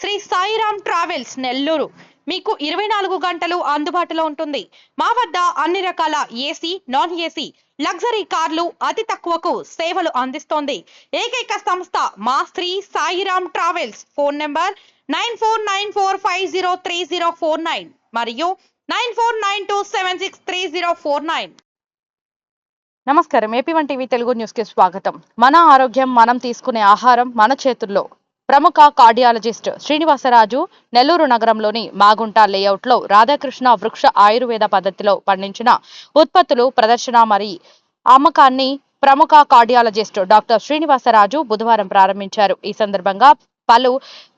Shri Sairam travels Nellore. మీకు ఇరవై నాలుగు గంటలు అందుబాటులో ఉంటుంది. మా వద్ద అన్ని రకాల ఏసీ నాన్ ఏసీ లగ్జరీ కార్లు అతి తక్కువకు సేవలు అందిస్తోంది. ఏకైక సంస్థ మా Shri Sairam travels. Phone number nine four nine four five zero three zero four nine మరియు nine four nine two seven six three zero four nine. నమస్కారం. ఏపీ వన్ టీవీ తెలుగు న్యూస్కి స్వాగతం. మన ఆరోగ్యం మనం తీసుకునే ఆహారం మన చేతుల్లో. ప్రముఖ కార్డియాలజిస్ట్ శ్రీనివాసరాజు నెల్లూరు నగరంలోని మాగుంట లేఅవుట్లో రాధాకృష్ణ వృక్ష ఆయుర్వేద పద్ధతిలో పండించిన ఉత్పత్తులు ప్రదర్శన మరి అమ్మకాన్ని ప్రముఖ కార్డియాలజిస్ట్ డాక్టర్ శ్రీనివాసరాజు బుధవారం ప్రారంభించారు. ఈ సందర్భంగా పలు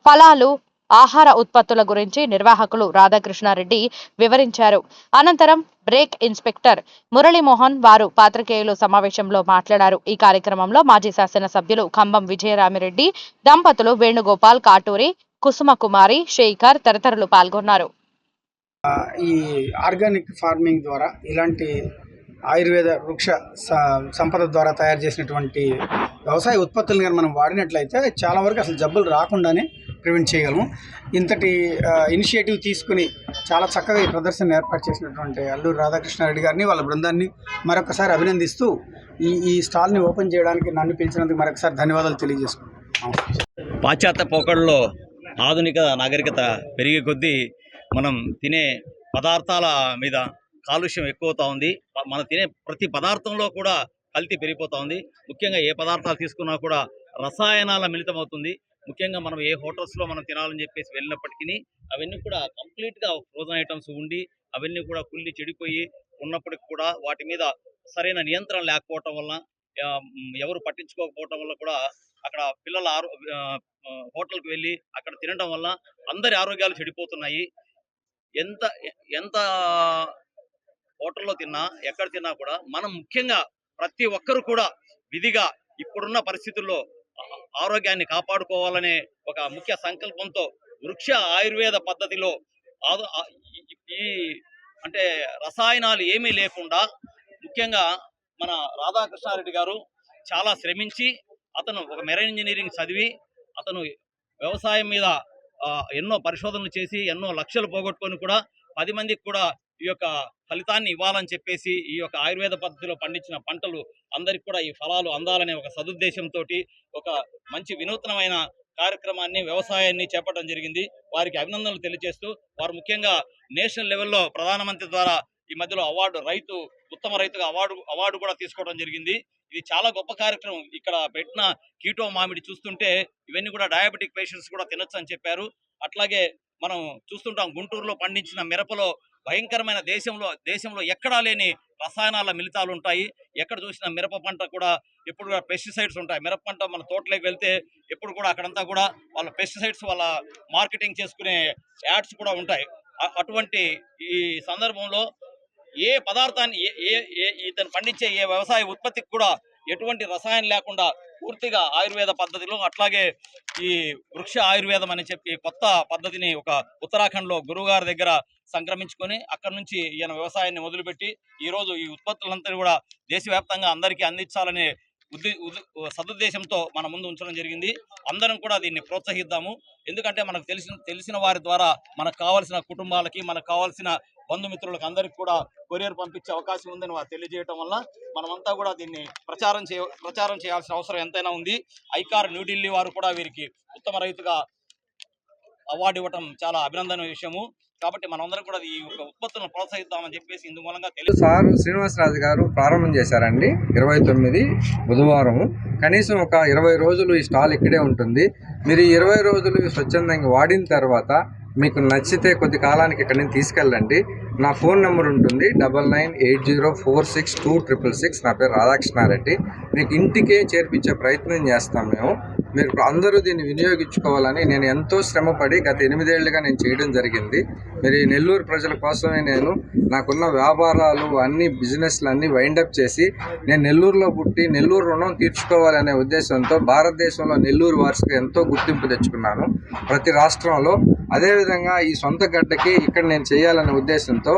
ఫలాలు ఆహార ఉత్పత్తుల గురించి నిర్వాహకులు రాధాకృష్ణారెడ్డి వివరించారు. అనంతరం బ్రేక్ ఇన్స్పెక్టర్ మురళీమోహన్ వారు పాత్రికేయులు సమావేశంలో మాట్లాడారు. ఈ కార్యక్రమంలో మాజీ శాసనసభ్యులు ఖమ్మం విజయరామిరెడ్డి దంపతులు వేణుగోపాల్ కాటూరి కుసుమ కుమారి శేఖర్ తదితరులు పాల్గొన్నారు. ఈ ఆర్గానిక్ ఫార్మింగ్ ద్వారా ఇలాంటి ఆయుర్వేద వృక్ష స- సంపద ద్వారా తయారు చేసినటువంటి వ్యవసాయ ఉత్పత్తులను కానీ మనం వాడినట్లయితే చాలా వరకు అసలు జబ్బులు రాకుండానే ప్రివెంట్ చేయగలము. ఇంతటి ఇనిషియేటివ్ తీసుకుని చాలా చక్కగా ఈ ప్రదర్శన ఏర్పాటు చేసినటువంటి అల్లూరు రాధాకృష్ణారెడ్డి గారిని వాళ్ళ బృందాన్ని మరొకసారి అభినందిస్తూ ఈ ఈ స్టాల్ని ఓపెన్ చేయడానికి నన్ను పిలిచినందుకు మరొకసారి ధన్యవాదాలు తెలియజేసుకుంటున్నాను. పాశ్చాత్య పోకడలో ఆధునిక నాగరికత పెరిగే కొద్దీ మనం తినే పదార్థాల మీద కాలుష్యం ఎక్కువవుతా ఉంది. మనం తినే ప్రతి పదార్థంలో కూడా కల్తీ పెరిగిపోతూ ఉంది. ముఖ్యంగా ఏ పదార్థాలు తీసుకున్నా కూడా రసాయనాల మిళితమవుతుంది. ముఖ్యంగా మనం ఏ హోటల్స్లో మనం తినాలని చెప్పేసి వెళ్ళినప్పటికీ అవన్నీ కూడా కంప్లీట్గా ఫ్రోజన్ ఐటమ్స్ ఉండి అవన్నీ కూడా కుళ్ళి చెడిపోయి ఉన్నప్పటికి కూడా వాటి మీద సరైన నియంత్రణ లేకపోవటం వల్ల ఎవరు పట్టించుకోకపోవటం వల్ల కూడా అక్కడ పిల్లల ఆరో హోటల్కి వెళ్ళి అక్కడ తినడం వల్ల అందరి ఆరోగ్యాలు చెడిపోతున్నాయి. ఎంత ఎంత హోటల్లో తిన్నా ఎక్కడ తిన్నా కూడా మనం ముఖ్యంగా ప్రతి ఒక్కరు కూడా విధిగా ఇప్పుడున్న పరిస్థితుల్లో ఆరోగ్యాన్ని కాపాడుకోవాలనే ఒక ముఖ్య సంకల్పంతో వృక్ష ఆయుర్వేద పద్ధతిలో ఆ- ఈ- అంటే రసాయనాలు ఏమీ లేకుండా ముఖ్యంగా మన రాధాకృష్ణారెడ్డి గారు చాలా శ్రమించి అతను ఒక మెరైన్ ఇంజనీరింగ్ చదివి అతను వ్యవసాయం మీద ఎన్నో పరిశోధనలు చేసి ఎన్నో లక్షలు పోగొట్టుకొని కూడా పది మందికి కూడా ఈ యొక్క ఫలితాన్ని ఇవ్వాలని చెప్పేసి ఈ యొక్క ఆయుర్వేద పద్ధతిలో పండించిన పంటలు అందరికి కూడా ఈ ఫలాలు అందాలనే ఒక సదుద్దేశంతో ఒక మంచి వినూత్నమైన కార్యక్రమాన్ని వ్యవసాయాన్ని చేపట్టడం జరిగింది. వారికి అభినందనలు తెలియజేస్తూ వారు ముఖ్యంగా నేషనల్ లెవెల్లో ప్రధానమంత్రి ద్వారా ఈ మధ్యలో అవార్డు రైతు ఉత్తమ రైతుగా అవార్డు అవార్డు కూడా తీసుకోవడం జరిగింది. ఇది చాలా గొప్ప కార్యక్రమం. ఇక్కడ పెట్టిన కీటో మామిడి చూస్తుంటే ఇవన్నీ కూడా డయాబెటిక్ పేషెంట్స్ కూడా తినొచ్చు అని చెప్పారు. అట్లాగే మనం చూస్తుంటాం గుంటూరులో పండించిన మిరపలో భయంకరమైన దేశంలో దేశంలో ఎక్కడా లేని రసాయనాల మిలితాలు ఉంటాయి. ఎక్కడ చూసినా మిరప పంట కూడా ఎప్పుడు కూడా పెస్టిసైడ్స్ ఉంటాయి. మిరప పంట మన తోటలోకి వెళ్తే ఎప్పుడు కూడా అక్కడంతా కూడా వాళ్ళ పెస్టిసైడ్స్ వాళ్ళ మార్కెటింగ్ చేసుకునే యాడ్స్ కూడా ఉంటాయి. అటువంటి ఈ సందర్భంలో ఏ పదార్థాన్ని ఏ ఏ ఇతను పండించే ఏ వ్యవసాయ ఉత్పత్తికి కూడా ఎటువంటి రసాయనం లేకుండా పూర్తిగా ఆయుర్వేద పద్ధతిలో అట్లాగే ఈ వృక్ష ఆయుర్వేదం అని చెప్పి కొత్త పద్ధతిని ఒక ఉత్తరాఖండ్లో గురువు గారి దగ్గర సంక్రమించుకొని అక్కడ నుంచి ఈయన వ్యవసాయాన్ని మొదలుపెట్టి ఈ రోజు ఈ ఉత్పత్తులంతా కూడా దేశవ్యాప్తంగా అందరికీ అందించాలనే ఉద్ది సదుద్దేశంతో మన ముందు ఉంచడం జరిగింది. అందరం కూడా దీన్ని ప్రోత్సహిద్దాము. ఎందుకంటే మనకు తెలిసిన తెలిసిన వారి ద్వారా మనకు కావాల్సిన కుటుంబాలకి మనకు కావాల్సిన బంధుమిత్రులకు అందరికి కూడా కొరియర్ పంపించే అవకాశం ఉందని వారు తెలియజేయటం వల్ల మనమంతా కూడా దీన్ని ప్రచారం చేయ ప్రచారం చేయాల్సిన అవసరం ఎంతైనా ఉంది. ఐకార్ న్యూఢిల్లీ వారు కూడా వీరికి ఉత్తమ రైతుగా అవార్డు ఇవ్వటం చాలా అభినందన విషయము. కాబట్టి మనందరం కూడా ఈ యొక్క ఉత్పత్తులను ప్రోత్సహిద్దామని చెప్పేసి ఇందుమూలంగా తెలుసు సార్ శ్రీనివాసరాజు గారు ప్రారంభం చేశారండి ఇరవై తొమ్మిది బుధవారం. కనీసం ఒక ఇరవై రోజులు ఈ స్టాల్ ఇక్కడే ఉంటుంది. మీరు ఇరవై రోజులు స్వచ్ఛందంగా వాడిన తర్వాత మీకు నచ్చితే కొద్ది కాలానికి ఇక్కడ నుంచి తీసుకెళ్ళండి. నా ఫోన్ నెంబర్ ఉంటుంది double nine eight zero four six two triple six. నా పేరు రాధాకృష్ణారెడ్డి. మీకు ఇంటికే చేర్పించే ప్రయత్నం చేస్తాం మేము. మీరు అందరూ దీన్ని వినియోగించుకోవాలని నేను ఎంతో శ్రమపడి గత ఎనిమిదేళ్ళుగా నేను చేయడం జరిగింది. మీరు నెల్లూరు ప్రజల కోసమే నేను నాకున్న వ్యాపారాలు అన్ని బిజినెస్లు అన్ని వైండప్ చేసి నేను నెల్లూరులో పుట్టి నెల్లూరు రుణం తీర్చుకోవాలనే ఉద్దేశంతో భారతదేశంలో నెల్లూరు వార్షిక ఎంతో గుర్తింపు తెచ్చుకున్నాను. ప్రతి రాష్ట్రంలో అదేవిధంగా ఈ సొంత గడ్డకి ఇక్కడ నేను చేయాలనే ఉద్దేశంతో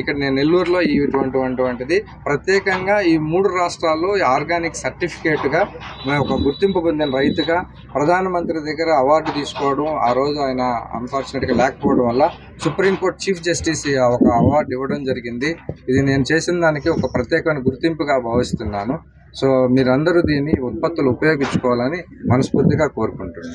ఇక్కడ నేను నెల్లూరులో ఈ ఇటువంటి ప్రత్యేకంగా ఈ మూడు రాష్ట్రాల్లో ఆర్గానిక్ సర్టిఫికేట్గా మేము ఒక గుర్తింపు పొందిన రైతుగా ప్రధానమంత్రి దగ్గర అవార్డు తీసుకోవడం ఆ రోజు ఆయన అన్ఫార్చునేట్గా లేకపోవడం వల్ల సుప్రీంకోర్టు చీఫ్ జస్టిస్ ఒక అవార్డు ఇవ్వడం జరిగింది. ఇది నేను చేసిన దానికి ఒక ప్రత్యేకమైన గుర్తింపుగా భావిస్తున్నాను. సో మీరందరూ దీన్ని ఉత్పత్తులు ఉపయోగించుకోవాలని మనస్ఫూర్తిగా కోరుకుంటున్నాను.